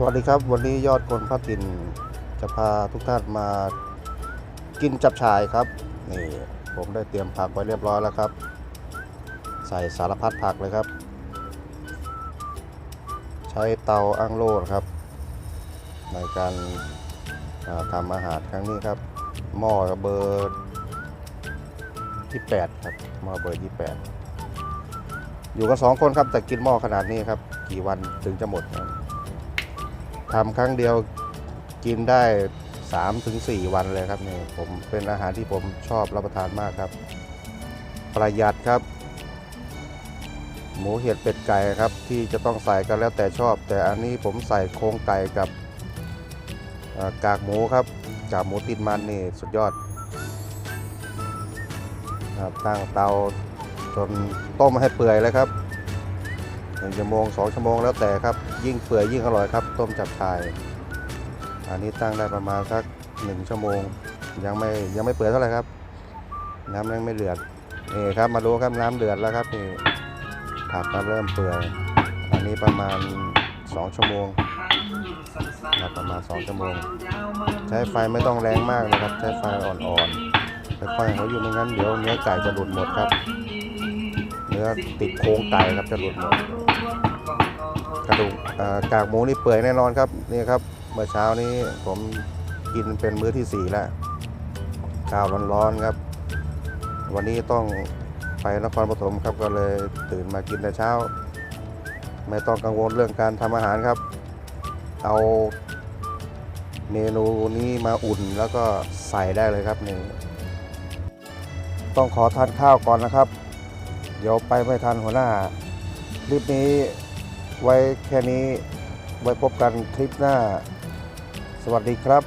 สวัสดีครับ วันนี้ยอดคนพัทินจะพาทุกท่านมากินจับฉ่ายครับ นี่ผมได้เตรียมผักไว้เรียบร้อยแล้วครับ ใส่สารพัดผักเลยครับ ใช้เตาอังโล่นครับ ในการาทำอาหารครั้งนี้ครับ หม้อเบอร์ที่8ครับหม้อเบอร์ที่8อยู่กันสองคนครับแต่กินหม้อขนาดนี้ครับ กี่วันถึงจะหมดครับ ทำครั้งเดียวกินได้3ถึง4วันเลยครับนี่ผมเป็นอาหารที่ผมชอบรับประทานมากครับ ประหยัดครับ หมูเห็ดเป็ดไก่ครับ ที่จะต้องใส่กันแล้วแต่ชอบ แต่อันนี้ผมใส่โครงไก่กับกากหมูครับกากหมูติดมันนี่สุดยอดครับตั้งเตาจนต้มให้เปื่อยเลยครับ หนึ่งชั่วโมงสองชั่วโมงแล้วแต่ครับ ยิ่งเปื่อยยิ่งอร่อยครับ ต้มจับชาย อันนี้ตั้งได้ประมาณสักหนึ่งชั่วโมง ยังไม่ยังไม่เปื่อยเท่าไหร่ครับ น้ำยังไม่เดือดนี่ครับมาดูครับน้ำเดือดแล้วครับนี่ผักก็เริ่มเปื่อยอันนี้ประมาณ2ชั่วโมงครับประมาณ2ชั่วโมง ใช้ไฟไม่ต้องแรงมากนะครับ ใช้ไฟอ่อนๆค่อยๆเขาอยู่ไม่งั้นเดี๋ยวเนื้อไก่จะหลุดหมดครับ นื้อติดโครงไก่ครับจะหลุดหมดกระดูกกากหมูนี่เปื่อยแน่นอนครับนี่ครับเมื่อเช้านี้ผมกินเป็นมื้อที่สี่แล้วข้าวร้อนๆครับ วันนี้ต้องไปนครปฐมครับก็เลยตื่นมากินแต่เช้า ไม่ต้องกังวลเรื่องการทำอาหารครับ เอาเมนูนี้มาอุ่นแล้วก็ใส่ได้เลยครับนี่ต้องขอทานข้าวก่อนนะครับ เดี๋ยวไปไม่ทันหัวหน้าคลิปนี้ไว้แค่นี้ไว้พบกันคลิปหน้า สวัสดีครับ